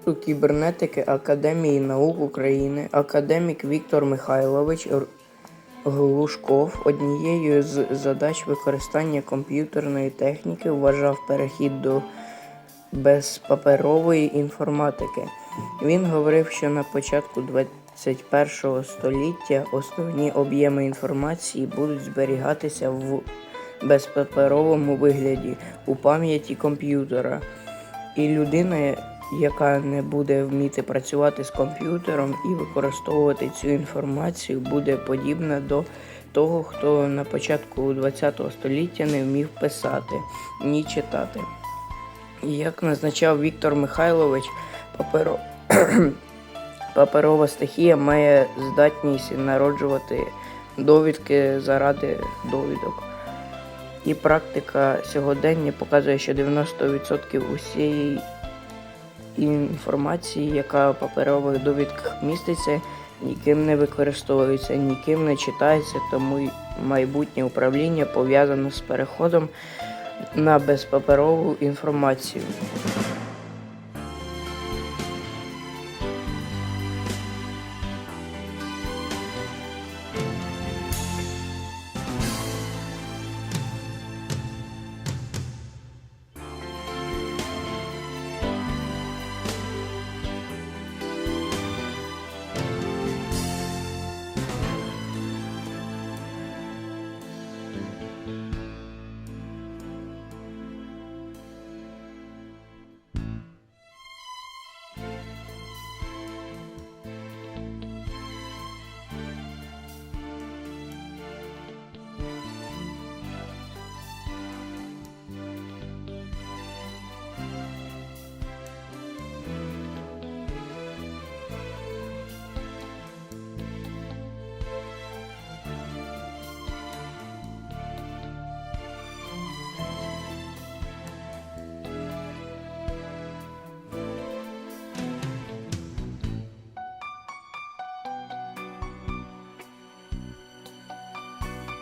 Інституту кібернетики Академії наук України академік Віктор Михайлович Глушков однією з задач використання комп'ютерної техніки вважав перехід до безпаперової інформатики. Він говорив, що на початку 21 століття основні об'єми інформації будуть зберігатися в безпаперовому вигляді у пам'яті комп'ютера. І людина, яка не буде вміти працювати з комп'ютером і використовувати цю інформацію, буде подібна до того, хто на початку ХХ століття не вмів писати ні читати. Як назначав Віктор Михайлович, паперо... паперова стихія має здатність народжувати довідки заради довідок. І практика сьогодення показує, що 90% усієї інформації, яка в паперових довідках міститься, ніким не використовується, ніким не читається, тому майбутнє управління пов'язане з переходом на безпаперову інформацію.